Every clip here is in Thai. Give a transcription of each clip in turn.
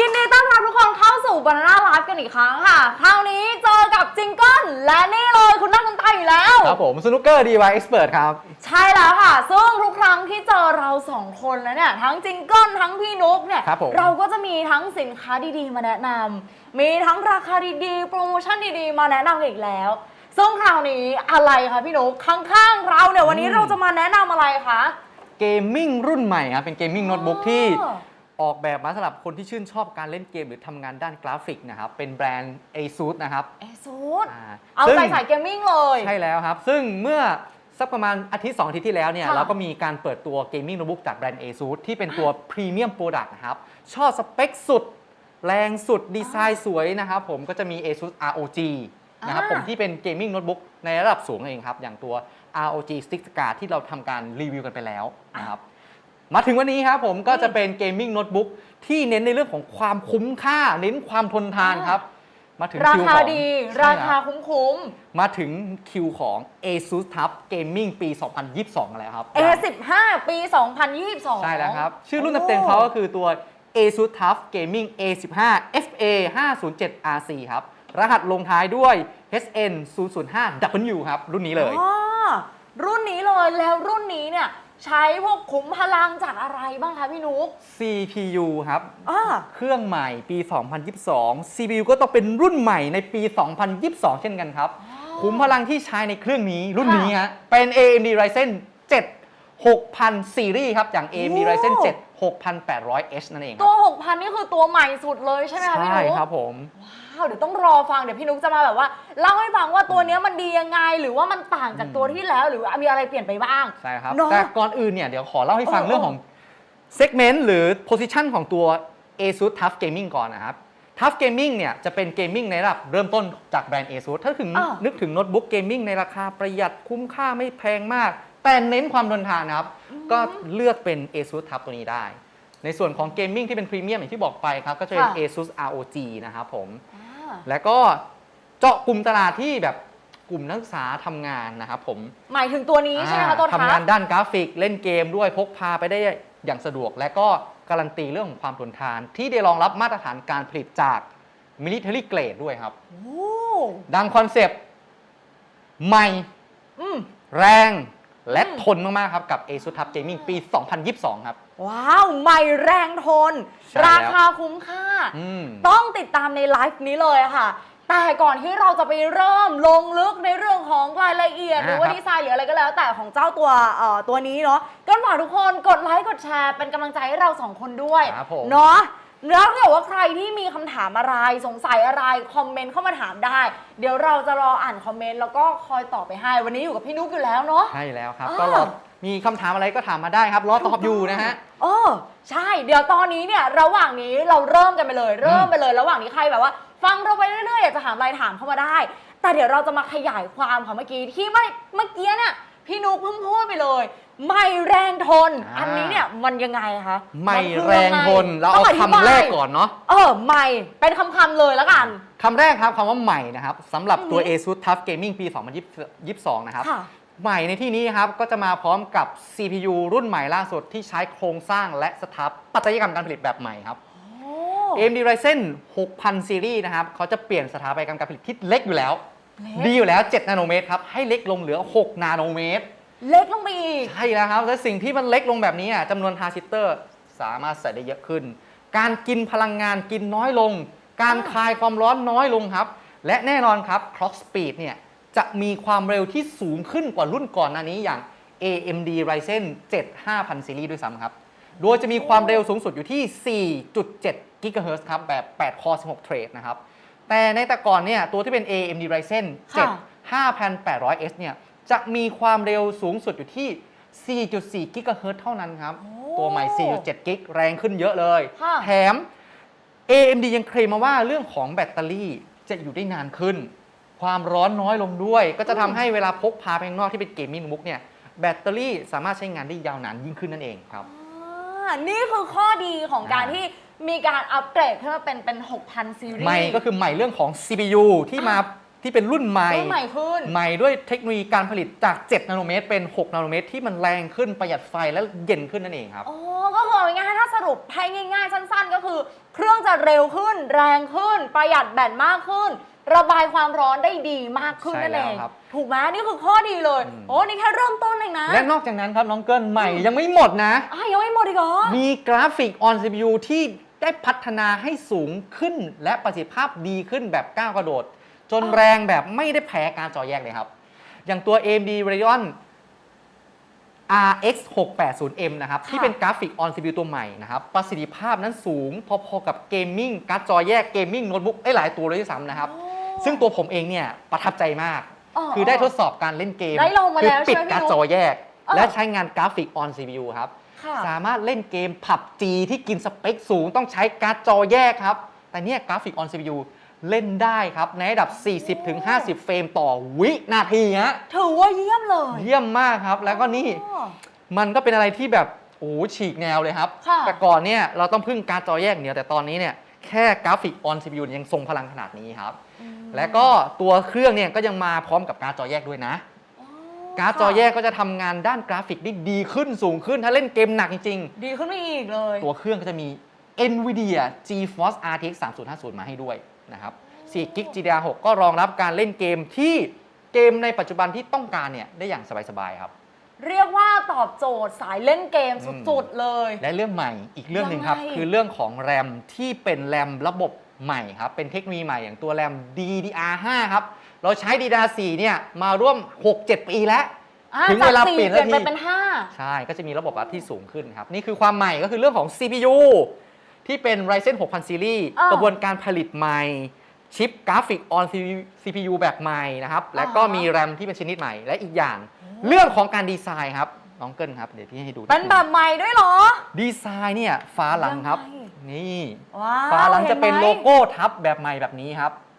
ยินดีต้อนรับทุกคนเข้าสู่ Banana Live กันอีกครั้งค่ะ คราวนี้เจอกับจิงเกิลและนี่เลยคุณนั่งคุณตาอยู่แล้ว ครับผมสนุกเกอร์ดีวายเอ็กซ์เพรสครับ ใช่แล้วค่ะ ซึ่งทุกครั้งที่เจอเราสองคนแล้วเนี่ย ทั้งจิงเกิลทั้งพี่นุ๊กเนี่ย ครับผม เราก็จะมีทั้งสินค้าดีๆ มาแนะนำมีทั้งราคาดีๆ โปรโมชั่นดีๆ มาแนะนำอีกแล้ว ซึ่งคราวนี้อะไรคะพี่นุ๊กข้างๆเราเนี่ยวันนี้เราจะมาแนะนำอะไรคะ เกมมิ่งรุ่นใหม่ครับ เป็นเกมมิ่งโน้ตบุ๊กที่อ๋อ ออกแบบมาสำหรับคนที่ชื่นชอบการเล่นเกมหรือทำงานด้านกราฟิกนะครับ เป็นแบรนด์ ASUS นะครับเอซูดอ่าเอาซึ่งใจสายเกมมิ่งเลย ใช่แล้วครับ ซึ่งเมื่อสักประมาณอาทิตย์ 2 อาทิตย์ที่แล้วเนี่ยค่ะ เราก็มีการเปิดตัวเกมมิ่งโน้ตบุ๊กจากแบรนด์ ASUS ที่เป็นตัวพรีเมียมโปรดักต์นะครับชอบสเปคสุด แรงสุดดีไซน์สวยนะครับผมก็จะมี ASUS ROG นะครับอ่าผมที่เป็นเกมมิ่งโน้ตบุ๊กในระดับสูงเองครับ อย่างตัว ROG Stick Scar ที่เราทำการรีวิวกันไปแล้วนะครับ มาถึงวันนี้ครับผมก็จะเป็นเกมมิ่งโน้ตบุ๊กที่เน้นในเรื่องของความคุ้มค่า เน้นความทนทานครับ มาถึงราคิวคาของดี ใช่ราคคาบคุ้มมาถึงคิวของ ASUS TUF Gaming ปี 2022 แล้วครับ ๆ A15 ปี 2022 ใช่แล้วครับ ชื่อรุ่นเต็มๆเขาก็คือตัว ASUS TUF Gaming A15 FA 507 RC ครับ รหัสลงท้ายด้วย HN 005 W ครับ รุ่นนี้เลย อ๋อรุ่นนี้เลยแล้วรุ่นนี้เนี่ย ใช้พวกขุมพลังจากอะไรบ้างคะพี่นุ๊ก CPU ครับ อ่า เครื่องใหม่ปี 2022 CPU ก็ต้องเป็นรุ่นใหม่ในปี 2022 เช่นกันครับคุ้มพลังที่ใช้ในเครื่องนี้รุ่นนี้ฮะเป็น AMD Ryzen 7 6000 ซีรีส์ครับ อย่าง AMD โอ้ Ryzen 7 6800H นั่นเองคตัรับว 6,000 นี่คือตัวใหม่สุดเลยใช่ไหมคะพี่ใช่นุ๊กครับผม ว้าวเดี๋ยวต้องรอฟังเดี๋ยวพี่นุ๊กจะมาแบบว่าเล่าให้ฟังว่าตัวเนี้ยมันดียังไง หรือว่ามันต่างจากตัวที่แล้ว หรือว่ามีอะไรเปลี่ยนไปบ้าง ใช่ครับ เนอะแต่ก่อนอื่นเนี่ย เดี๋ยวขอเล่าให้ฟังเออ เรื่องของ segment หรือ position ของตัว ASUS TUF Gaming ก่อนนะครับ TUF Gaming เนี่ย จะเป็นเกมมิ่งในระดับเริ่มต้นจากแบรนด์ ASUS ถ้าถึงอ่านึ นึกถึงโน้ตบุ๊กเกมมิ่งในราคาประหยัดคุ้มค่าไม่แพงมาก แต่เน้นความทนทานนะครับ ก็เลือกเป็น ASUS TUF ตัวนี้ได้ ในส่วนของเกมมิ่งที่เป็นพรีเมียมอย่างที่บอกไปครับ ก็จะเป็น ค่ะ ASUS ROG นะครับผม อ่า แล้วก็เจาะกลุ่มตลาดที่แบบกลุ่มนักศึกษาทำงานนะครับผมหมายถึงตัวนี้ใช่ไหมคะตัวทัทำงาบ นด้านกราฟิกเล่นเกมด้วยพกพาไปได้อย่างสะดวก และก็การันตีเรื่องของความทนทาน ที่ได้รองรับมาตรฐานการผลิตจาก Military Grade ด้วยครับ โอ้ดังคอนเซปต์ใหม่ อืม แรง และอืมทนมาก ๆ ครับ กับ ASUS TUF Gaming ปี 2022 ครับ ว้าว ใหม่แรงทน ใช่แล้ว ราคาคุ้มค่า อืม ต้องติดตามในไลฟ์นี้เลยค่ะ แต่ก่อนที่เราจะไปเริ่มลงลึกในเรื่องของรายละเอียด อ่าหรือว่าครับ ดีไซน์หรืออะไรก็แล้ว แต่ของเจ้าตัวเอ่อตัวนี้เนาะก็ฝากทุกคนกดไลค์กดแชร์เป็นกำลังใจให้เราสองคนด้วยครับผม เนาะ แล้วถ้าเกิดว่าใครที่มีคำถามอะไรสงสัยอะไรคอมเมนต์เข้ามาถามได้ เดี๋ยวเราจะรออ่านคอมเมนต์แล้วก็คอยตอบไปให้ วันนี้อยู่กับพี่นุ๊กอยู่แล้วเนาะ ใช่แล้วครับอ่าก็รอมีคำถามอะไรก็ถามมาได้ครับรอตอบอยู่นะฮะ เออใช่ เดี๋ยวตอนนี้เนี่ยระหว่างนี้เราเริ่มกันไปเลย เริ่มไปเลย ระหว่างนี้ใครแบบว่า ฟังเราไปเรื่อยๆอยากจะถามอะไรถามเข้ามาได้ แต่เดี๋ยวเราจะมาขยายความค่ะเมื่อกี้ที่ไม่เมื่อกี้เนี่ย พี่นุ๊กเพิ่งพูดไปเลย ไม่แรงทน อ่า อันนี้เนี่ยมันยังไงคะไม่นคือแรงยัไทนเราต้เอางธิบยคำแรกก่อนเนาะเออไม่เป็นคำๆเลยแล้วกัน คำแรกครับคำว่าใหม่นะครับสำหรับตัว อือหือ ASUS TUF Gaming ปี 2022 นะครับ ค่ะ ใหม่ในที่นี้ครับ ก็จะมาพร้อมกับ CPU รุ่นใหม่ล่าสุดที่ใช้โครงสร้างและสถาปัตยกรรมการผลิตแบบใหม่ครับโอ้ AMD Ryzen 6000ซีรีส์นะครับเขาจะเปลี่ยนสถาปัตยกรรมการผลิตที่เล็กอยู่แล้ว เล็ดีกอยู่แล้ว 7 นาโนเมตรครับ ให้เล็กลงเหลือ 6 นาโนเมตร เล็กลงไปอีก ใช่แล้วครับ และสิ่งที่มันเล็กลงแบบนี้อะจำนวนทรานซิสเตอร์สามารถใส่ได้เยอะขึ้น การกินพลังงานกินน้อยลง การอ่าคลายความร้อนน้อยลงครับ และแน่นอนครับ clock speed เนี่ยจะมีความเร็วที่สูงขึ้นกว่ารุ่นก่อนหน้านี้อย่าง AMD Ryzen 7 5000 ซีรีส์ด้วยซ้ำครับ โดยจะมีความเร็วสูงสุดอยู่ที่ 4.7 GHz ครับ แบบ 8 คอร์16 เทรดนะครับ แต่ในแต่ก่อนเนี่ยตัวที่เป็น AMD Ryzen ค่ะ 7 5800S เนี่ยจะมีความเร็วสูงสุดอยู่ที่ 4.4 กิกะเฮิรตซ์เท่านั้นครับ โอ้ตัวใหม่ 4.7 กิกแรงขึ้นเยอะเลย ค่ะ แถม AMD ยังเคลมมาว่าเรื่องของแบตเตอรี่จะอยู่ได้นานขึ้น ความร้อนน้อยลงด้วย ก็จะทำให้เวลาพกพาไปข้างนอกที่เป็นเกมมิ่งบุ๊กเนี่ยแบตเตอรี่สามารถใช้งานได้ยาวนานยิ่งขึ้นนั่นเองครับ อ่านี่คือข้อดีของการอ่า ที่ มีการอัปเกรดขึ้นมาเป็นเป็น 6,000 ซีรีส์ ใหม่ก็คือใหม่เรื่องของ CPU ที่มาที่เป็นรุ่นใหม่ รุ่นใหม่ขึ้น ใหม่ด้วยเทคโนโลยีการผลิตจาก 7 นาโนเมตร เป็น 6 นาโนเมตร ที่มันแรงขึ้นประหยัดไฟและเย็นขึ้นนั่นเองครับอ๋อก็คือเอาง่ายๆถ้าสรุปให้ง่ายๆ สั้นๆ ก็คือ เครื่องจะเร็วขึ้น แรงขึ้น ประหยัดแบตมากขึ้น ระบายความร้อนได้ดีมากขึ้นใช่นั่นเองแล้วครับถูกไหมนี่คือข้อดีเลย อืม โอ้นี่แค่เริ่มต้นเองนะและนอกจากนั้นครับน้องเกิลใหม่ยังไม่หมดนะอะยังไม่หมดอีกเหรอ มีกราฟิก on CPU ที่ ได้พัฒนาให้สูงขึ้นและประสิทธิภาพดีขึ้นแบบก้าวกระโดด จนอ๋อแรงแบบไม่ได้แพ้การจอแยกเลยครับ อย่างตัว AMD Radeon RX 680M นะครับ ที่เป็นกราฟิก on CPU ตัวใหม่นะครับ ประสิทธิภาพนั้นสูง พอๆกับเกมมิ่งการ์ดจอแยกเกมมิ่งโน้ตบุ๊กหลายตัวเลยด้วยซ้ำนะครับโอ้ซึ่งตัวผมเองเนี่ยประทับใจมากอ๋อคือได้ทดสอบการเล่นเกม ได้ลองมาคืแล้วปิดใช่ไหมพี่การ์ดนุ๊กจอแยกเออและใช้งานกราฟิก on CPU ครับ ค่ะ สามารถเล่นเกมผับจีที่กินสเปคสูงต้องใช้การ์ดจอแยกครับ แต่เนี่ยกราฟิก on CPU เล่นได้ครับ ในระดับ 40-50 เฟรมต่อวินาทีฮะถือว่าเยี่ยมเลย เยี่ยมมากครับ แล้วก็นี่อ๋อมันก็เป็นอะไรที่แบบโอ้โหฉีกแนวเลยครับ ค่ะแต่ก่อนเนี่ยเราต้องพึ่งการ์ดจอแยกเดียวแต่ตอนนี้เนี่ยแค่กราฟิก on CPU ยังทรงพลังขนาดนี้ครับอืมและก็ตัวเครื่องเนี่ยก็ยังมาพร้อมกับการ์ดจอแยกด้วยนะอ๋อ การ์ดจอแยกก็จะทำงานด้านกราฟิกได้ดีขึ้นสูงขึ้น ถ้าเล่นเกมหนักจริงๆดีขึ้นไปอีกเลยตัวเครื่องก็จะมี NVIDIA GeForce RTX 3050 มาให้ด้วยนะครับ4 g b GDDR6 ก็รองรับการเล่นเกมที่เกมในปัจจุบันที่ต้องการเนี่ยได้อย่างสบายๆครับ เรียกว่าตอบโจทย์สายเล่นเกมสุดๆเลย และเรื่องใหม่อีกเรื่องหนึ่งครับ ยังไง คือเรื่องของแรมที่เป็นแรมระบบใหม่ครับ เป็นเทคโนโลยีใหม่อย่างตัวแรม DDR5 ครับ เราใช้ DDR4 เนี่ยมาร่วม 6-7 ปีแล้ว อะถึงเวลาจากเปลี่ยนเปลี่ยนแล้วไปทีเป็นห้า ใช่ ก็จะมีระบบอัดที่สูงขึ้นครับ นี่คือความใหม่ก็คือเรื่องของ CPU ที่เป็น Ryzen 6000 Series อ้าวกระบวนการผลิตใหม่ ชิปกราฟิก on CPU แบบใหม่นะครับ และก็อ่าฮะ มี RAM ที่เป็นชนิดใหม่ และอีกอย่าง เรื่องของการดีไซน์ครับ น้องเกิลครับ เดี๋ยวพี่ให้ดูเป็นแบบใหม่ด้วยเหรอ ดีไซน์เนี่ยฟ้าหลังครับ ยังไง นี่ ว้าวฟ้าหลังจะเป็นห็ไหมโลโก้ทับแบบใหม่แบบนี้ครับอ๋อ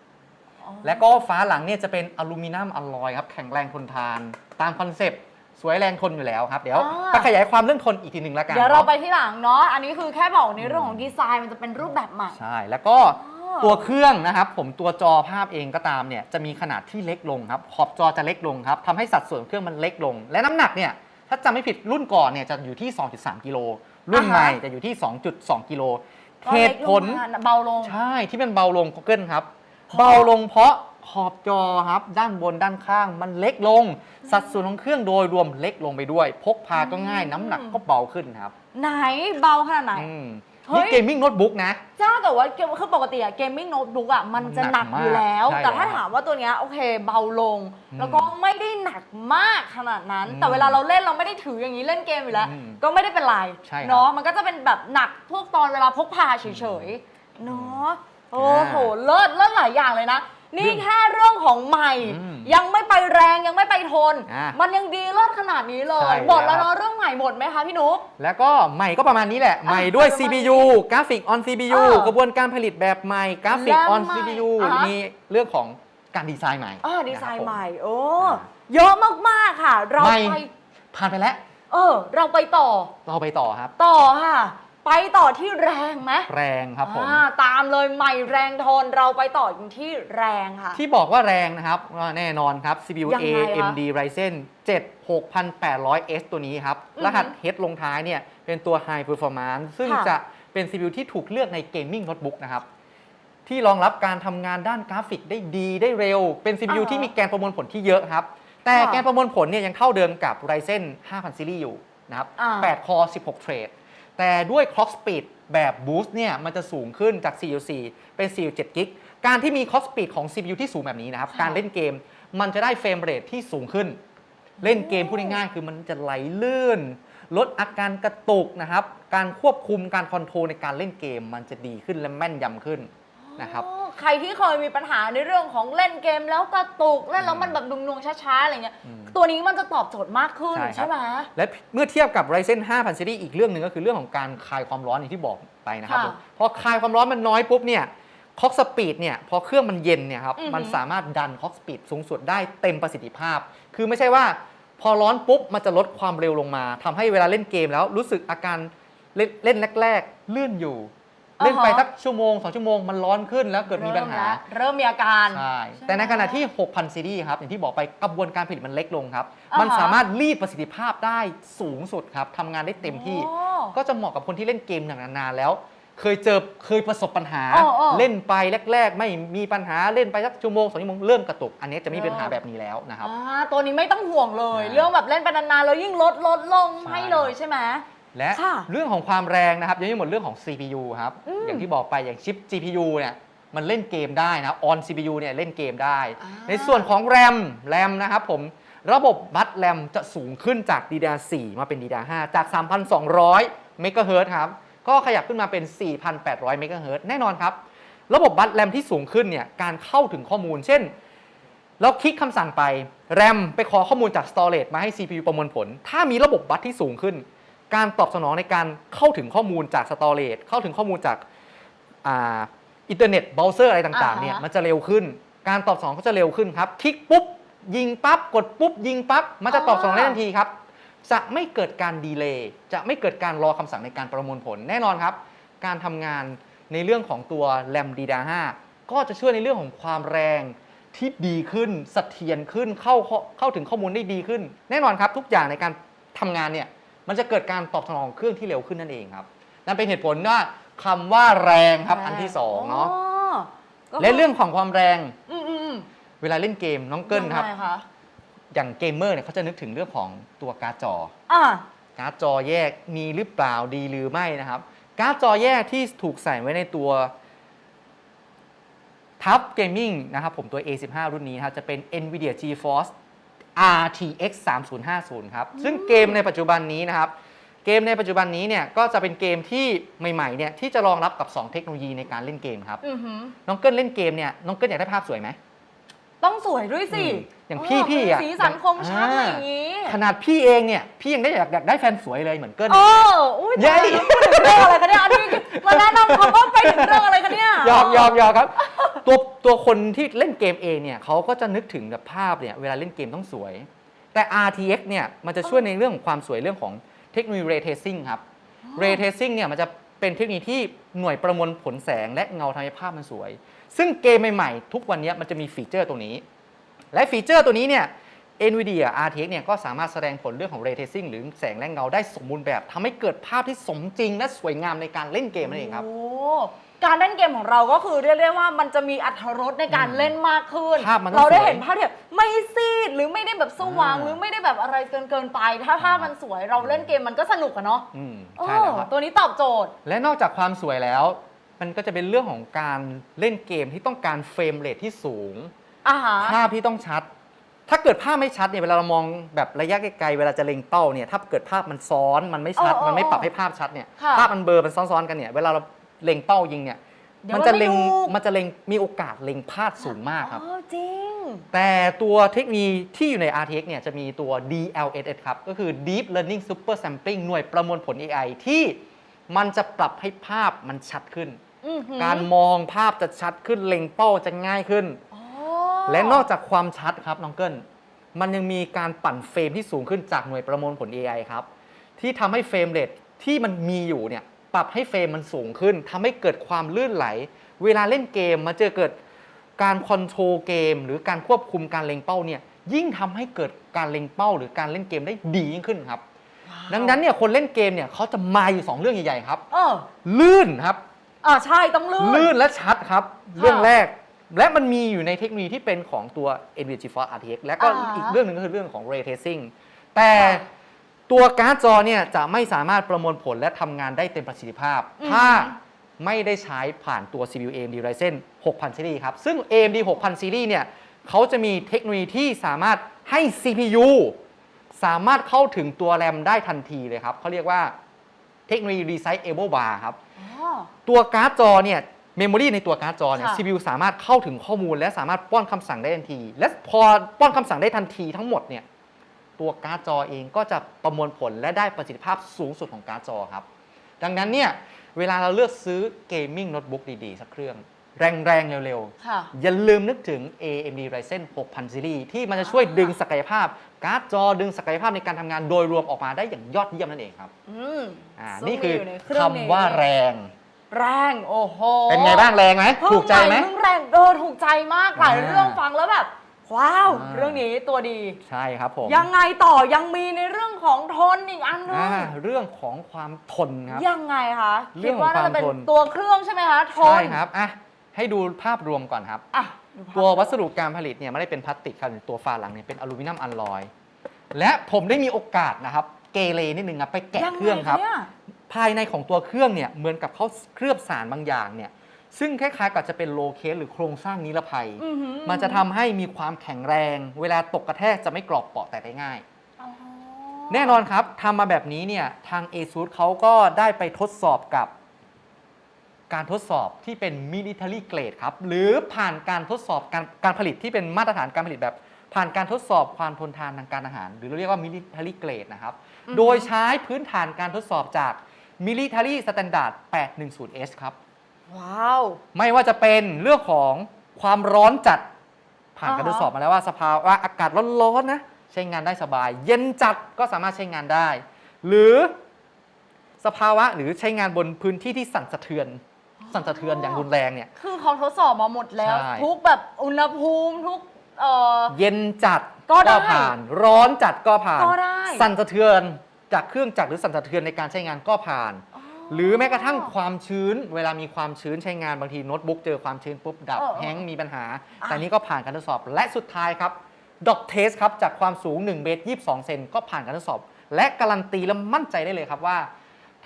และก็ฟ้าหลังเนี่ยจะเป็นอลูมิเนียมอลลอยครับแข็งแรงทนทาน ตามคอนเซปต์สวยแรงทนอยู่แล้วครับ เดี๋ยวไปขยายความเรื่องทนอีกทีหนึ่งแล้วกันเดี๋ยวเรานะไปที่หลังเนาะ อันนี้คือแค่บอกในเรื่องของดีไซน์มันจะเป็นรูปแบบใหม่ ใช่แล้วก็อ๋อ ตัวเครื่องนะครับ ผมตัวจอภาพเองก็ตามเนี่ยจะมีขนาดที่เล็กลงครับขอบจอจะเล็กลงครับทำให้สัดส่วนเครื่องมันเล็กลง และน้ำหนักเนี่ยถ้าจำไม่ผิดรุ่นก่อนเนี่ยจะอยู่ที่ 2.3กิโลรุ่นใหม่จะอยู่ที่ 2.2กิโลก็เหล็ตุกผลงมาเบาลง ใช่ที่เป็นเบาลง Google ครับ เพราะเบาลงเพราะขอบจอครับ ด้านบนด้านข้างมันเล็กลง สัดส่วนของเครื่องโดยรวมเล็กลงไปด้วย พกพาก็ง่ายน้ำหนักก็เบาขึ้นครับไหนเบาขนาดไหน อืมเฮ้ยนี่เกมมิ่งโน้ตบุ๊กนะ จ้าแต่ว่าเกมคือปกติอะเกมมิ่งโน้ตบุ๊กอะมันจะหนักมันหนักอยู่แล้วมากใช่แต่ถ้าแล้วถามว่าตัวเนี้ยโอเคเบาลง อืมแล้วก็ไม่ได้หนักมากขนาดนั้นอืมแต่เวลาเราเล่นเราไม่ได้ถืออย่างนี้เล่นเกมอยู่แล้ว อืมก็ไม่ได้เป็นไรใช่ครับ เนาะมันก็จะเป็นแบบหนักพวกตอนเวลาพกพาเฉยๆเนาะ โอ้โหเลิศเลิศหลายอย่างเลยนะ นี่แค่เรื่องของใหม่ อืมยังไม่ไปแรงยังไม่ไปทน อะมันยังดีเลิศขนาดนี้เลใช่ย หมดแล้วแล้ว เนาะเรื่องใหม่หมดไหมคะพี่นุ๊ก แล้วก็ใหม่ก็ประมาณนี้แหละ ใหม่ด้วย ประมาณ CPU กราฟิก on CPU เออกระบวนการผลิตแบบใหม่กราฟิกแรม on ใหม่ CPU อ่าฮะ มีเรื่องของการดีไซน์ใหม่อ่าดีไซนะครับน์ผมใหม่ โอ้อ่าเยอะมากๆค่ะ เราใหม่ไปผ่านไปแล้ว เออ เราไปต่อ เราไปต่อครับ ต่อค่ะ ไปต่อที่แรงไหมแรงครับผม อ่าตามเลยใหม่แรงทนเราไปต่อกันที่แรงค่ะ ที่บอกว่าแรงนะครับก็แน่นอนครับ CPU ยังไงคะ AMD Ryzen 7 6800S ตัวนี้ครับ อือฮึรหัส H ลงท้ายเนี่ย เป็นตัว High Performance ซึ่งค่ะ จะเป็น CPU ที่ถูกเลือกใน Gaming Notebook นะครับ ที่รองรับการทำงานด้านกราฟิกได้ดีได้เร็ว เป็น CPU อ่าฮะที่มีแกนประมวลผลที่เยอะครับ แต่ค่ะแกนประมวลผลเนี่ยยังเท่าเดิมกับ Ryzen 5000 Series อยู่นะครับอ่า8คอ16เทรด แต่ด้วย Clock Speed แบบ Boost เนี่ยมันจะสูงขึ้นจาก 4.4 เป็น 4.7 กิก การที่มี Clock Speed ของ CPU ที่สูงแบบนี้นะครับค่ะการเล่นเกมมันจะได้เฟรมเรทที่สูงขึ้น เล่นเกมพูดง่ายๆคือมันจะไหลลื่น ลดอาการกระตุกนะครับ การควบคุมการคอนโทรลในการเล่นเกมมันจะดีขึ้นและแม่นยำขึ้น นะครับอ๋อใครที่เคยมีปัญหาในเรื่องของเล่นเกมแล้วกระตุกเล่นแล้วมันแบบดุงนวงๆช้าๆอะไรเงี้ยอืมตัวนี้มันจะตอบโจทย์มากขึ้นใช่ครับ ใช่ไหม และเมื่อเทียบกับ Ryzen 5000 Series อีกเรื่องหนึ่งก็คือเรื่องของการคลายความร้อนอย่างที่บอกไปนะครับค่ะผมพอคลายความร้อนมันน้อยปุ๊บเนี่ยคล็อกสปีดเนี่ยพอเครื่องมันเย็นเนี่ยครับอือหือ มันสามารถดันคล็อกสปีดสูงสุดได้เต็มประสิทธิภาพ คือไม่ใช่ว่าพอร้อนปุ๊บมันจะลดความเร็วลงมาทำให้เวลาเล่นเกมแล้วรู้สึกอาการเล่นเล่นแรกๆลื่นอยู่ เล่นไปอ่าฮะสักชั่วโมงสองชั่วโมงมันร้อนขึ้นแล้วเกิดมีปัญหา เริ่แล้วเริ่มมีอาการใช่ใช่ไหมแต่ในขณะที่ 6,000 ซีรีส์ครับ อย่างที่บอกไปกระบวนการผลิตมันเล็กลงครับอ่าฮะมันสามารถรีดประสิทธิภาพได้สูงสุดครับทำงานได้เต็มที่โอ้ก็จะเหมาะกับคนที่เล่นเกมอย่างนานๆแล้ว เคยเจอเคยประสบปัญหาอ๋ออ๋อเล่นไปแรก ๆ ไม่มีปัญหาเล่นไปสักชั่วโมงสองชั่วโมงเริ่มกระตุก อันนี้จะไม่มีปัญหาแบบนี้แล้วนะครับอ่าตัวนี้ไม่ต้องห่วงเลยอ่าเรื่องแบบเล่นไปนานๆแล้วยิ่งลดลดลงใช่ให้เลยใช่ไหม และค่ะเรื่องของความแรงนะครับยังไม่หมดเรื่องของ CPU ครับ อืมอย่างที่บอกไปอย่างชิป GPU เนี่ยมันเล่นเกมได้นะ on CPU เนี่ยเล่นเกมได้ อ่า ในส่วนของ RAM RAM นะครับผมระบบบัตแรมจะสูงขึ้นจาก DDR4 มาเป็น DDR5 จาก 3,200เมกะเฮิรตซ์ครับ ก็ขยับขึ้นมาเป็น 4,800เมกะเฮิรตซ์แน่นอนครับ ระบบบัตแรมที่สูงขึ้นเนี่ยการเข้าถึงข้อมูล เช่น เราคลิกคำสั่งไป RAM ไปขอข้อมูลจาก Storage มาให้ CPU ประมวลผล ถ้ามีระบบบัตที่สูงขึ้น การตอบสนองในการเข้าถึงข้อมูลจาก Storage เข้าถึงข้อมูลจากอ่าอินเทอร์เน็ตเบราว์เซอร์อะไรต่างๆเนี่ยอ่าฮะมันจะเร็วขึ้น การตอบสนองก็จะเร็วขึ้นครับ คลิกปุ๊บ ยิงปั๊บ กดปุ๊บ ยิงปั๊บ มันจะตอบสนองได้ทันทีครับ จะไม่เกิดการดีเลย์จะไม่เกิดการรอคำสั่งในการประมวลผลแน่นอนครับ การทำงานในเรื่องของตัว RAM DDR5 ก็จะช่วยในเรื่องของความแรงที่ดีขึ้นเสถียรขึ้นเข้าเข้าเข้าถึงข้อมูลได้ดีขึ้น แน่นอนครับ ทุกอย่างในการทำงานเนี่ย มันจะเกิดการตอบสนองเครื่องที่เร็วขึ้นนั่นเองครับ นั่นเป็นเหตุผลว่าคำว่าแรงครับอันที่สองเนาะอ๋อก็คืและเรื่องของความแรง อืมอืมอืมเวลาเล่นเกมน้องเกิลครับ ยังไงคะอย่างเกมเมอร์เนี่ยเขาจะนึกถึงเรื่องของตัวการ์ดจอ อ่าการ์ดจอแยกมีหรือเปล่าดีหรือไม่นะครับ การ์ดจอแยกที่ถูกใส่ไว้ในตัวทับเกมมิ่งนะครับผมตัว A15 รุ่นนี้นะครับจะเป็น NVIDIA GeForce RTX 3050 ครับ ซึ่งเกมในปัจจุบันนี้นะครับ เกมในปัจจุบันนี้เนี่ยก็จะเป็นเกมที่ใหม่ๆเนี่ยที่จะรองรับกับ 2 เทคโนโลยีในการเล่นเกมครับ อือหือน้องเกิลเล่นเกมเนี่ยน้องเกิลอยากได้ภาพสวยไหม ต้องสวยด้วยสิอืมอย่างพี่พี่เอออะสีสันคมชัดอ่าอะไรอย่างนี้ ขนาดพี่เองเนี่ยพี่ยังได้อยากอยากได้แฟนสวยเลยเหมือนเกิล โอ้อุ้ยเย้ ตายแล้วพูดถึงเรื่องอะไรคะเนี่ยอันนี้มาแนะนำเขาว่าไปถึงเรื่องอะไรคะเนี่ยยอมยอมยอมครับตัว ตัวคนที่เล่นเกมเองเนี่ยเขาก็จะนึกถึงแบบภาพเนี่ยเวลาเล่นเกมต้องสวย แต่ RTX เนี่ยมันจะช่วยในเรื่องของความสวยเรื่องของเทคโนโลยี Ray Tracing ครับ Ray Tracing เนี่ยมันจะเป็นเทคโนโลยีที่หน่วยประมวลผลแสงและเงาทำให้ภาพมันสวย ซึ่งเกมใหม่ๆ ทุกวันนี้มันจะมีฟีเจอร์ตัวนี้ และฟีเจอร์ตัวนี้เนี่ย NVIDIA RTX เนี่ยก็สามารถแสดงผลเรื่องของ Ray Tracing หรือแสงและเงาได้สมบูรณ์แบบทำให้เกิดภาพที่สมจริง และสวยงามในการเล่นเกมนั่นเองครับโอ้ การเล่นเกมของเราก็คือเรียกได้ว่ามันจะมีอัตรสในการอืมเล่นมากขึ้น ภาพมันต้องเราได้สวยเห็นภาพที่แบบไม่ซีดหรือไม่ได้แบบสว่างอ่า หรือไม่ได้แบบอะไรเกินเกินไป ถ้าภาพมันสวยเราเล่นเกมมันก็สนุกอะเนาะอืมเอใช่อแล้วครับ ตัวนี้ตอบโจทย์ และนอกจากความสวยแล้ว มันก็จะเป็นเรื่องของการเล่นเกมที่ต้องการเฟรมเรทที่สูง อาหาร ภาพที่ต้องชัด ถ้าเกิดภาพไม่ชัดเนี่ยเวลาเรามองแบบระยะไกลๆเวลาจะเล็งเป้าเนี่ยถ้าเกิดภาพมันซ้อนมันไม่ชัด เออเออมันไม่ปรับให้ภาพชัดเนี่ยค่ะ ภาพมันเบลอมันซ้อนๆกันเนี่ยเวลาเรา เล็งเป้ายิงเนี่ยเดี๋ยวมันจะมันไม่เล็งถูก มันจะเล็งมีโอกาสเล็งพลาดสูงมากครับ อ๋อจริง แต่ตัวเทคโนโลยีที่อยู่ใน RTX เนี่ยจะมีตัว DLSS ครับ ก็คือ Deep Learning Super Sampling หน่วยประมวลผล AI ที่มันจะปรับให้ภาพมันชัดขึ้น อื้อหือการมองภาพจะชัดขึ้นเล็งเป้าจะง่ายขึ้น อ๋อและนอกจากความชัดครับน้องเกิลมันยังมีการปั่นเฟรมที่สูงขึ้นจากหน่วยประมวลผล AI ครับ ที่ทำให้เฟรมเรทที่มันมีอยู่เนี่ย ปรับให้เฟรมมันสูงขึ้นทำให้เกิดความลื่นไหล เวลาเล่นเกมมาเจอเกิดการคอนโทรลเกม หรือการควบคุมการเล็งเป้าเนี่ยยิ่งทำให้เกิดการเล็งเป้า หรือการเล่นเกมได้ดียิ่งขึ้นครับ ดังนั้นเนี่ยคนเล่นเกมเนี่ยเขาจะมาอยู่สองเรื่องใหญ่ๆครับเออลื่นครับอ่าใช่ต้องลื่นลื่นและชัดครับ เรื่องแรก และมันมีอยู่ในเทคโนโลยีที่เป็นของตัว NVIDIA GeForce RTX และก็อ่าอีกเรื่องหนึ่งก็คือเรื่องของ Ray Tracing แต่ ตัวการ์ดจอเนี่ยจะไม่สามารถประมวลผลและทำงานได้เต็มประสิทธิภาพถ้าไม่ได้ใช้ผ่านตัว CPU AMD Ryzen 6000ซีรีส์ครับ ซึ่ง AMD 6000ซีรีส์เนี่ยเขาจะมีเทคโนโลยีที่สามารถให้ CPU สามารถเข้าถึงตัวแรมได้ทันทีเลยครับเขาเรียกว่าเทคโนโลยี Resizable Bar ครับ อ๋อ ตัวการ์ดจอเนี่ยเมมโมรีในตัวการ์ดจอเนี่ย ค่ะ CPU สามารถเข้าถึงข้อมูล และสามารถป้อนคำสั่งได้ทันที และพอป้อนคำสั่งได้ทันทีทั้งหมดเนี่ย ตัวการ์ดจอเองก็จะประมวลผลและได้ประสิทธิภาพสูงสุดของการ์ดจอครับ ดังนั้นเนี่ยเวลาเราเลือกซื้อเกมมิ่งโน้ตบุ๊กดีๆ สักเครื่อง แรงๆ เร็วค่ะ ๆ อย่าลืมนึกถึง AMD Ryzen 6000ซีรีส์ที่มันจะช่วยดึงศักยภาพ การ์ดจอดึงศักยภาพในการทำงานโดยรวมออกมาได้อย่างยอดเยี่ยมนั่นเองครับอืมอ่าซึ่งนี่คือมียู่ในเครื่คำองนี้ว่าแรง แรงโอ้โหเป็นไงบ้างแรงไหมเพิ่งถูกใจไหม เพิ่งแรงเออถูกใจมากหลายอ่า เรื่องฟังแล้วแบบ ว้าว อ่า เรื่องนี้ตัวดี ใช่ครับผมยังไงต่อยังมีในเรื่องของทนอีกอันหนึงอ่าเรื่องของความทนครับ ยังไงคะเรื่คิอดงของว่าน่าความจะเป็นทน ตัวเครื่องใช่ไหมคะทนใช่ครับอะให้ดูภาพรวมก่อนครับ อะดูภาพตัววัสดุการผลิตเนี่ยไม่ได้เป็นพลาสติกครับตัวฝาหลังเนี่ยเป็นอลูมิเนียมอลลอย และผมได้มีโอกาสนะครับ เกเรนิดนึงครับไปแกะยังไงเครื่องครับเนี่ยภายในของตัวเครื่องเนี่ยเหมือนกับเขาเคลือบสารบางอย่างเนี่ย ซึ่งคล้ายๆกับจะเป็นโลเคสหรือโครงสร้างนิรภัย อื้อหือมันจะทำให้มีความแข็งแรง เวลาตกกระแทกจะไม่กรอบเปาะแตกได้ง่าย อ๋อแน่นอนครับทำมาแบบนี้เนี่ยทาง ASUS เขาก็ได้ไปทดสอบกับ การทดสอบที่เป็น military grade ครับ หรือผ่านการทดสอบการการผลิตที่เป็นมาตรฐานการผลิตแบบ ผ่านการทดสอบความทนทานทางการอาหาร หรือเราเรียกว่า military grade นะครับ โดยใช้พื้นฐานการทดสอบจาก military standard 810H ครับ ว้าว ไม่ว่าจะเป็นเรื่องของความร้อนจัด ผ่านการอ่าฮะทดสอบมาแล้วว่าสภาวะอากาศร้อนๆนะใช้งานได้สบาย เย็นจัดก็สามารถใช้งานได้ หรือสภาวะหรือใช้งานบนพื้นที่ที่สั่นสะเทือน สั่นสะเทือนอย่างรุนแรงเนี่ย คือเขาทดสอบมาหมดแล้ว ใช่ ทุกแบบอุณหภูมิทุกเอ่อ เย็นจัดก็ได้ผ่าน ร้อนจัดก็ผ่าน ก็ได้ สั่นสะเทือนจากเครื่องจักรหรือสั่นสะเทือนในการใช้งานก็ผ่าน หรือแม้กระทั่งความชื้น เวลามีความชื้นใช้งานบางทีโน้ตบุ๊กเจอความชื้นปุ๊บดับเออเออแฮงก์มีปัญหา อะ แต่นี้ก็ผ่านการทดสอบและสุดท้ายครับดอกเทสครับจากความสูง 1 เมตร22 เซนก็ผ่านการทดสอบ และการันตีและมั่นใจได้เลยครับว่า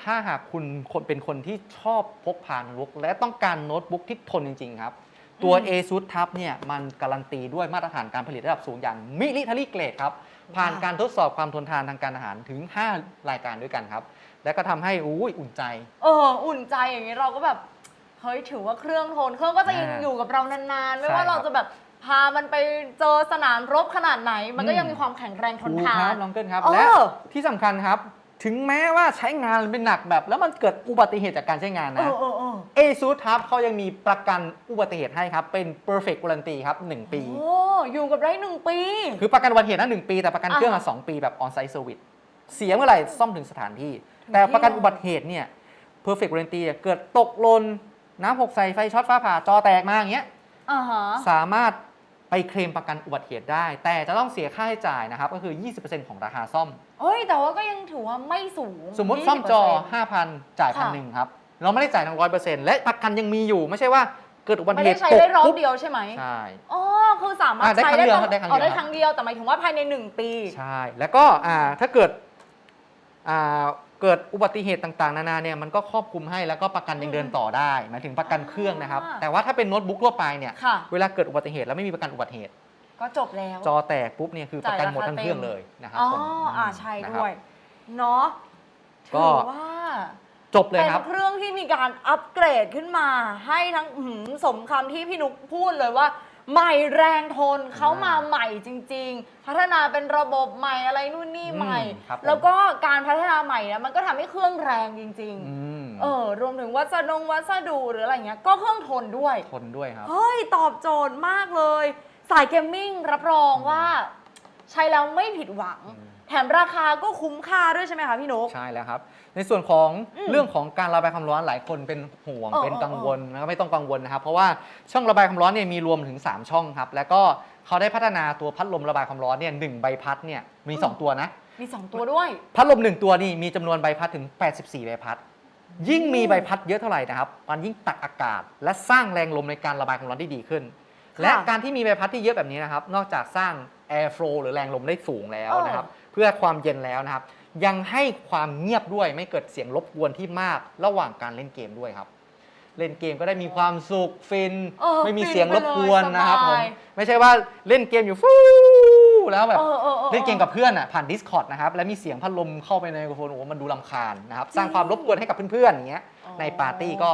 ถ้าหากคุณคนเป็นคนที่ชอบพกพาโน้ตบุ๊กและต้องการโน้ตบุ๊กที่ทนจริง ๆ ครับ ตัว ASUS TUF เนี่ยมันการันตีด้วยมาตรฐานการผลิตระดับสูงอย่าง military grade ครับ ผ่านการทดสอบความทนทานทางการอาหารถึง 5 รายการด้วยกันครับ และก็ทำให้อุ้ยอุ่นใจ เอออุ่นใจอย่างนี้เราก็แบบเฮ้ยถือว่าเครื่องทนเครื่องก็จะยังอ่าอยู่กับเรานานๆ ไม่ใช่ว่าเราครับจะแบบพามันไปเจอสนามรบขนาดไหน มันก็อืม ยังมีความแข็งแรงทนถูกทาครันบน้องเกิลครับ เออและที่สำคัญครับ ถึงแม้ว่าใช้งานเป็นหนักแบบ แล้วมันเกิดอุบัติเหตุจากการใช้งานเอนะอเออเออ ASUS TUF เขายังมีประกันอุบัติเหตุให้ครับ เป็น perfect warranty ครับ 1 ปี โอ้อยู่กับได้หนึ่งปี คือประกันอุบัติเหตุนะหนึ่งปี แต่ประกันเครื่องอะอ่าสองปีแบบ on site service เสียเมื่อไหร่ซ่อมถึงสถานที่ แต่ประกันอุบัติเหตุเนี่ย perfect warranty อะเกิดตกหล่นน้ำหกใส่ไฟช็อตฟ้าผ่าจอแตกมาอย่างเงี้ยอ่าฮะสามารถไปเคลมประกันอุบัติเหตุได้ แต่จะต้องเสียค่าใช้จ่ายนะครับ ก็คือ 20%ของราคาซ่อมเฮ้ย แต่ว่าก็ยังถือว่าไม่สูงสมมติซ่อมจอ20% 5,000 จ่ายพันค่ะหนึ่งครับ เราไม่ได้จ่ายทั้งร้อยเปอร์เซ็นต์และประกันยังมีอยู่ไม่ใช่ว่าเกิดอุบัติไม่เหได้ตุใช้ตกได้รอบปุ๊บเดียวใช่ไหมใช่อ๋อคือสามารถอะได้ใช้ครั้งเดียวตลอได้ครั้งเดียวอ๋อได้ครั้งเดียวแต่หมายถึงว่าภายในหนึ่งปี ใช่ แล้วก็อ่าถ้าเกิดอ่า เกิดอุบัติเหตุต่างๆ นานาเนี่ยมันก็ครอบคลุมให้แล้วก็ประกันยังเดินต่อได้หมายถึงประกันเครื่องนะครับ อ่าแต่ว่าถ้าเป็นโน้ตบุ๊กทั่วไปเนี่ยค่ะ เวลาเกิดอุบัติเหตุแล้วไม่มีประกันอุบัติเหตุ ก็จบแล้ว จอแตกปุ๊บเนี่ยคือประกันหมดทั้งเครื่องเลยนะครับอ๋อผมอ่าใช่นะครับ ด้วย เนาะก็ ถือว่า จบเลยเป็นครับ เครื่องที่มีการอัปเกรดขึ้นมาให้ทั้งอื้อหือสมคำที่พี่นุกพูดเลยว่า ใหม่แรงทนเขามาใหม่จริง ๆ พัฒนาเป็นระบบใหม่อะไรนู่นนี่ใหม่ อืมครับผม แล้วก็การพัฒนาใหม่นะมันก็ทำให้เครื่องแรงจริงๆอืมเออ รวมถึงวัสดงวัสดุหรืออะไรเงี้ย ก็เครื่องทนด้วย ทนด้วยครับ เฮ้ย ตอบโจทย์มากเลย สายเกมมิ่งรับรองว่า ใช้แล้วไม่ผิดหวัง อืม แถมราคาก็คุ้มค่าด้วยใช่ไหมคะพี่นุ๊ก ใช่แล้วครับ ในส่วนของอืมเรื่องของการระบายความร้อนหลายคนเป็นห่วงเออเป็นเออกังวลนะครับไม่ต้องกังวลนะครับ เพราะว่าช่องระบายความร้อนเนี่ยมีรวมถึง 3 ช่องครับ แล้วก็เขาได้พัฒนาตัวพัดลมระบายความร้อนเนี่ยหนึ่งใบพัดเนี่ยมี2ตัวนะ มี 2 ตัวด้วย พัดลม 1 ตัวนี่มีจำนวนใบพัดถึง 84 ใบพัด ยิ่งมีใบพัดเยอะเท่าไหร่นะครับมันยิ่งตักอากาศ และสร้างแรงลมในการระบายความร้อนได้ดีขึ้น และการที่มีใบพัดที่เยอะแบบนี้นะครับ นอกจากสร้าง air flow หรือแรงลมได้สูงแล้วนะครับเพื่อความเย็นแล้วนะครับ ยังให้ความเงียบด้วยไม่เกิดเสียงรบกวนที่มากระหว่างการเล่นเกมด้วยครับ เล่นเกมก็ได้มีความสุขฟิน เออไม่มีฟินเสียงรบกวนไปเลยนะครับผมสบายไม่ใช่ว่าเล่นเกมอยู่ฟูแล้วแบบเออเออออเล่นเกมกับเพื่อนอะผ่าน Discord นะครับแล้วมีเสียงพัดลมเข้าไปในไมโครโฟนโอ้โหมันดูลำคาญนะครับสร้างความรบกวนให้กับเพื่อนๆอย่างเงี้ยอ๋อ ในปาร์ตี้ก็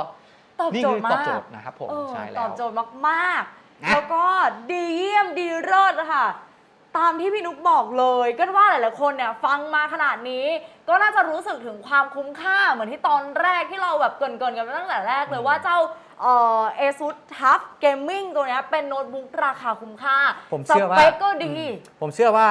ตอบนี่โจคืทอย์มาตอบกโจทย์นะครับผมเออใช่ตแล้อว บโจทย์มากนะๆแล้วก็ดีเยี่ยมดีเลิศค่ะ ตามที่พี่นุ๊กบอกเลยก็ว่าหลายๆคนเนี่ยฟังมาขนาดนี้ ก็น่าจะรู้สึกถึงความคุ้มค่าเหมือนที่ตอนแรกที่เราแบบเกรินๆกันไปตั้งแต่แรกเลยว่าเจ้าเอ่อ ASUS TUF Gaming ตัวเนี้ยเป็นโน้ตบุ๊กราคาคุ้มค่าผมเชื่อว่าสเปคก็ดีอืมผมเชื่อว่า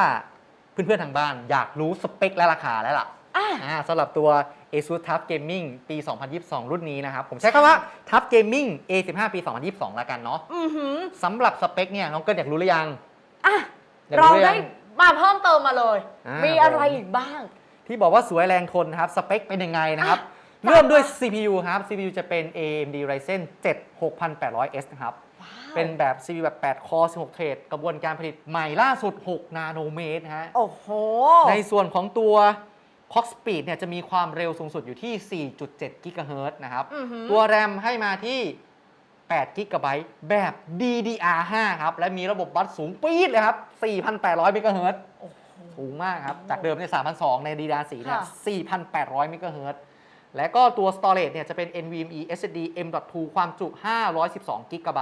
เพื่อนๆทางบ้านอยากรู้สเปคและราคาแล้วล่ะอะอ่าสำหรับตัว ASUS TUF Gaming ปี 2022 รุ่นนี้นะครับ ผมใช้คำว่า TUF Gaming A15 ปี 2022 แล้วกันเนาะอือหือสำหรับสเปคเนี่ยน้องเกิลอยากรู้หรือยังอะอ ยากเรารู้หรือได้ยัง มาเพิ่มเติมมาเลย อ่ามี มีอะไรอีกบ้าง ที่บอกว่าสวยแรงทนนะครับ สเปคเป็นยังไงนะครับอะเริ่มด้วย CPU ครับ CPU จะเป็น AMD Ryzen 7 6800S นะครับ ว้าว เป็นแบบ CPU แบบ 8 คอ16 เทรดกระบวนการผลิตใหม่ล่าสุด 6 นาโนเมตรนะฮะ โอ้โห ในส่วนของตัว Clock Speed เนี่ยจะมีความเร็วสูงสุดอยู่ที่ 4.7 GHz นะครับ อือหือ ตัว RAM ให้มาที่ 8 GB แบบ DDR5 ครับ และมีระบบบัสสูงปี๊ดเลยครับ 4,800 MHz โอ้โหสูงมากครับ จากเดิมใน 3,200 ใน DDR4 เนี่ยค่ะ4,800 MHz และก็ตัว Storage เนี่ยจะเป็น NVMe SSD M.2 ความจุ 512 GB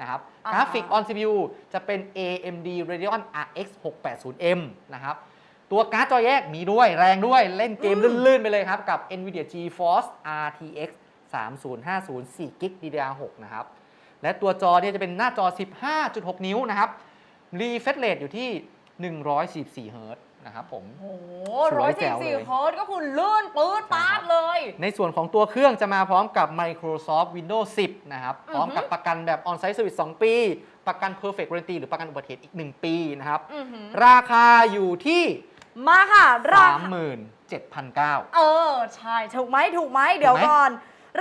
นะครับอ่าฮะกราฟิก on CPU จะเป็น AMD Radeon RX 680M นะครับตัวการ์ดจอแยกมีด้วยแรงด้วยเล่นเกมลื่นๆ ไปเลยครับ กับ NVIDIA GeForce RTX 3050 4 GB DDR6 นะครับ และตัวจอเนี่ยจะเป็นหน้าจอ 15.6 นิ้วนะครับ refresh rate อยู่ที่ 144เฮิร์ตซ์นะครับผม โอ้โหสร้วอยยแจ๋สี่วสี่เลยเฮิร์ตก็คือลื่นปื๊ดปาดเลย ในส่วนของตัวเครื่องจะมาพร้อมกับ Microsoft Windows 10 นะครับ อือฮึ พร้อมกับประกันแบบ On-Site Service 2 ปี ประกัน Perfect Warranty หรือประกันอุบัติเหตุอีก 1 ปีนะครับ อือหือราคาอยู่ที่ มาค่ะราคา37,900 เออ ใช่ ถูกไหมถูกไหมเดี๋ยวถูกไหมก่อน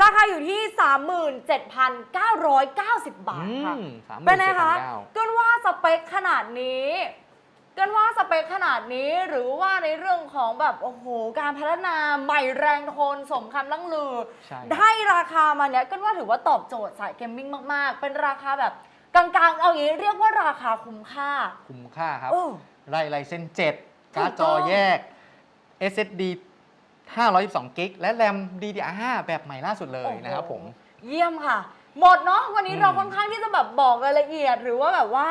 ราคาอยู่ที่ 37,990 บาทค่ะอืมเป็นไงคะ37,900กันว่าสเปคขนาดนี้กันว่าสเปคขนาดนี้หรือว่าในเรื่องของแบบโอ้โหการพัฒนาใหม่แรงทนสมคำล่ำลือใช่ได้ราคามาเนี้ยกันว่าถือว่าตอบโจทย์สายเกมมิ่งมาก ๆ เป็นราคาแบบกลางๆ เอาอย่างนี้เรียกว่าราคาคุ้มค่า คุ้มค่าครับโอ้ไล่ไลเซน7การ์ดจถูอกต้องแยก SSD 512กิกและ RAM DDR5 แบบใหม่ล่าสุดเลยนะครับผม เยี่ยมค่ะ หมดเนาะวันนี้อืมเราค่อนข้างที่จะแบบบอกรายละเอียด หรือว่าแบบว่า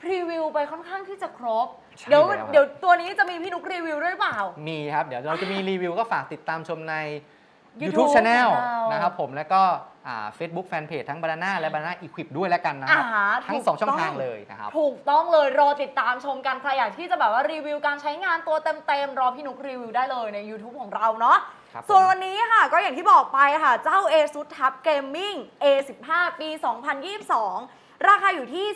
พรีวิวไปค่อนข้างที่จะครบ ใช่เดี๋ยวแล้วครับ เดี๋ยวตัวนี้จะมีพี่นุกรีวิวด้วยหรือเปล่า มีครับ เดี๋ยวเราจะมีรีวิวก็ฝากติดตามชมใน YouTube YouTube Channel ของเรานนะครับผมแล้วก็อ่า Facebook Fanpage ทั้ง Banana และ Banana Equip ด้วยแล้วกันนะครับอ่าทั้งถูกสองช่องต้องทางเลยนะครับ ถูกต้องเลยรอติดตามชมกันใครอยากที่จะแบบว่ารีวิวการใช้งานตัวเต็มๆ รอพี่นุกรีวิวได้เลยใน YouTube ของเราเนาะครับส่วนผมวันนี้ค่ะก็อย่างที่บอกไปค่ะ เจ้า ASUS TUF Gaming A15 ปี 2022 ราคาอยู่ที่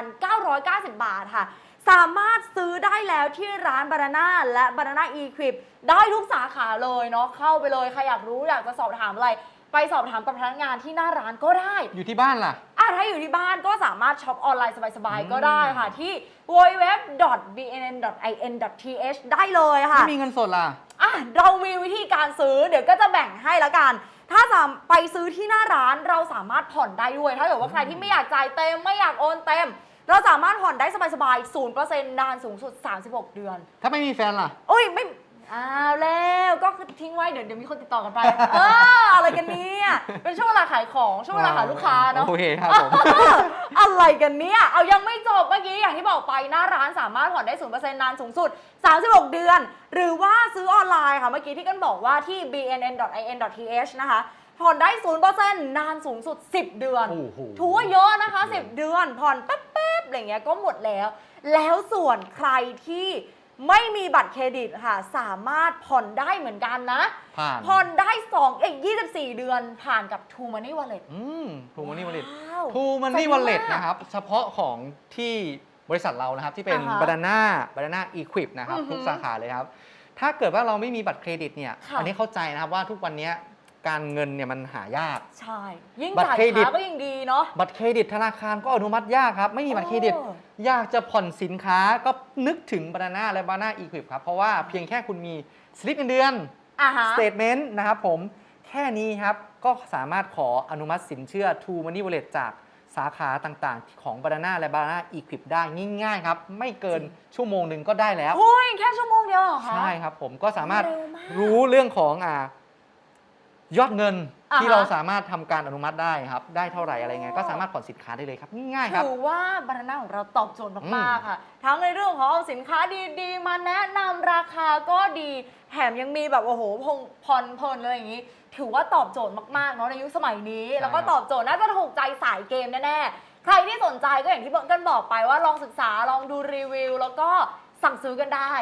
37,990 บาทค่ะ สามารถซื้อได้แล้วที่ร้าน Banana และ Banana Equip ได้ทุกสาขาเลยเนาะเข้าไปเลยใครอยากรู้อยากจะสอบถามอะไร ไปสอบถามกับพนักงานที่หน้าร้านก็ได้ อยู่ที่บ้านล่ะ อะถ้าอยู่ที่บ้านก็สามารถช็อปออนไลน์สบายอืมๆก็ได้ค่ะ ที่ www.bnn.in.th ได้เลยค่ะ ไม่มีเงินสดล่ะ อะเรามีวิธีการซื้อเดี๋ยวก็จะแบ่งให้ละกัน ถ้าสามไปซื้อที่หน้าร้านเราสามารถผ่อนได้ด้วย ถ้าเกิดว่าใครที่ไม่อยากจ่ายเต็มไม่อยากโอนเต็ม เราสามารถผ่อนได้สบายๆ0%นานสูงสุด 36 เดือน ถ้าไม่มีแฟนล่ะโอ้ยไม่อ้าวแล้วก็คือทิ้งไว้เดี๋ยวเดี๋ยวมีคนติดต่อกันไป เอออะไรกันเนี่ยเป็นช่วงเวลาขายของช่วงเวลาหาลูกค้าเนาะ โอเคครับผม อะไรกันเนี่ย เอายังไม่จบเมื่อกี้อย่างที่บอกไปหน้าร้านสามารถผ่อนได้0%นานสูงสุด 36 เดือน หรือว่าซื้อออนไลน์ค่ะ เมื่อกี้ที่กันบอกว่าที่ bnn.in.th นะคะ ผ่อนได้0%นานสูงสุด 10 เดือน โอ้โห ถือว่าเยอะนะคะเดือน10 เดือน ผ่อนแป๊บๆอะไรเงี้ยก็หมดแล้ว แล้วส่วนใครที่ไม่มีบัตรเครดิตค่ะ สามารถผ่อนได้เหมือนกันนะ ผ่านผ่อนได้2เอ้ย24 เดือนผ่านกับ True Money Wallet อืมทูมันนี่วอลเล็ตว้าว ทูมันนี่เจ๋งวอลเล็ตมากนะครับ เฉพาะของที่บริษัทเรานะครับ ที่เป็นอ่าฮะ Banana Banana Equip นะครับ อือหือทุกสาขาเลยครับ ถ้าเกิดว่าเราไม่มีบัตรเครดิตเนี่ย ค่ะ อันนี้เข้าใจนะครับว่าทุกวันนี้ การเงินเนี่ยมันหายาก ใช่ ยิ่งบัตรจ่ายเครดิต ช้าก็ยิ่งดีเนาะ บัตรเครดิตธนาคารก็อนุมัติยากครับ ไม่มีบัตรเครดิต โอ้อยากจะผ่อนสินค้าก็นึกถึง Banana และ Banana Equip ครับ เพราะว่าเพียงแค่คุณมีสลิปเงินเดือน อ่าฮะ สเตทเมนต์นะครับผมแค่นี้ครับ ก็สามารถขออนุมัติสินเชื่อ True Money Wallet จากสาขาต่างๆ ของ Banana และ Banana Equip ได้ง่ายๆครับ ไม่เกินชั่วโมงหนึ่งก็ได้แล้วโอ้ยแค่ชั่วโมงเดียวเหรอคะ ใช่ครับผมก็สามารถเร็วมาก รู้เรื่องของอ่า ยอดเงินอ่าฮะที่เราสามารถทำการอนุมัติได้ครับ ได้เท่าไหร่อะไรเงี้ยก็สามารถผ่อนสินค้าได้เลยครับง่ายๆครับ ถือว่าบรรณาของเราตอบโจทย์มากอืมๆค่ะ ทั้งในเรื่องของเอาสินค้าดีๆ มาแนะนำราคาก็ดีแถมยังมีแบบโอ้โหพงผ่อนเพลินเลยอย่างนี้ ถือว่าตอบโจทย์มากๆเนาะในยุคสมัยนี้แล้วก็ตอบโจทย์น่าจะถูกใจสายเกมแน่ๆ ใครที่สนใจก็อย่างที่เบิร์กันบอกไปว่าลองศึกษาลองดูรีวิว แล้วก็สั่งซื้อกันได้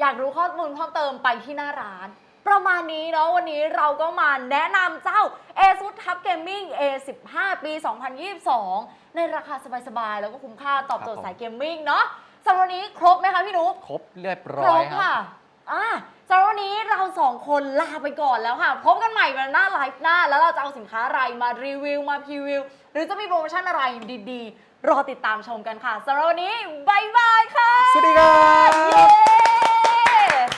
อยากรู้ข้อมูลเพิ่มเติมไปที่หน้าร้าน ประมาณนี้เนาะวันนี้เราก็มาแนะนำเจ้า ASUS Tab Gaming A15 ปี 2022 ในราคาสบายๆ แล้วก็คุ้มค่าตอบโจทย์ครับผมสายเกมมิ่งเนาะสำหรับวันนี้ครบไหมคะพี่นุ๊กครบเรียบร้ครอยบครัค่ะบอ่าสำหรับวันนี้เราสองคนลาไปก่อนแล้วค่ะ พบกันใหม่วันหน้าไลฟ์หน้า แล้วเราจะเอาสินค้าอะไรมารีวิวมาพรีวิว หรือจะมีโปรโมชั่นอะไรดีๆ รอติดตามชมกันค่ะสำหรับวันนี้บายบายค่ะ สวัสดีครับ